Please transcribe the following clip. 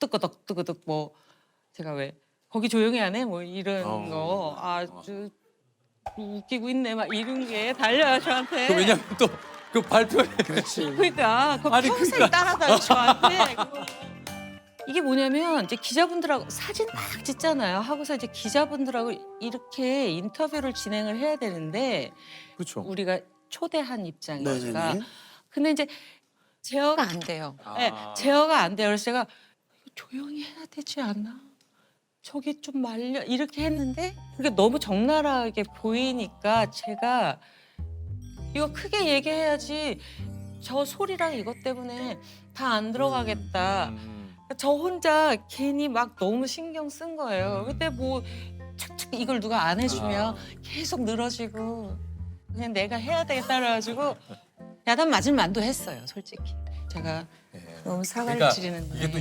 뜨끄덕 뜨끄덕 뭐 제가 왜 거기 조용히 하네 뭐 이런 어. 거 아주 웃기고 있네 막 이런 게 달려요 저한테. 그 왜냐면 또 그 발표에 그러니까 그 아니, 평생 그러니까. 따라다니 저한테. 이게 뭐냐면 이제 기자분들하고 사진 막 찍잖아요. 하고서 이제 기자분들하고 이렇게 인터뷰를 진행을 해야 되는데 그렇죠. 우리가 초대한 입장이니까. 네네네. 근데 이제 제어가 안 돼요. 네, 제어가 안 돼요. 그래서 제가 조용히 해야 되지 않나? 저기 좀 말려 이렇게 했는데 그게 너무 적나라하게 보이니까 제가 이거 크게 얘기해야지 저 소리랑 이것 때문에 다 안 들어가겠다. 음. 저 혼자 괜히 막 너무 신경 쓴 거예요. 그때 뭐 착착 이걸 누가 안 해주면 계속 늘어지고 그냥 내가 해야 되겠다 그래가지고 야단 맞을 만도 했어요, 솔직히. 제가 예. 너무 사과를 그러니까 드리는데. 이게 또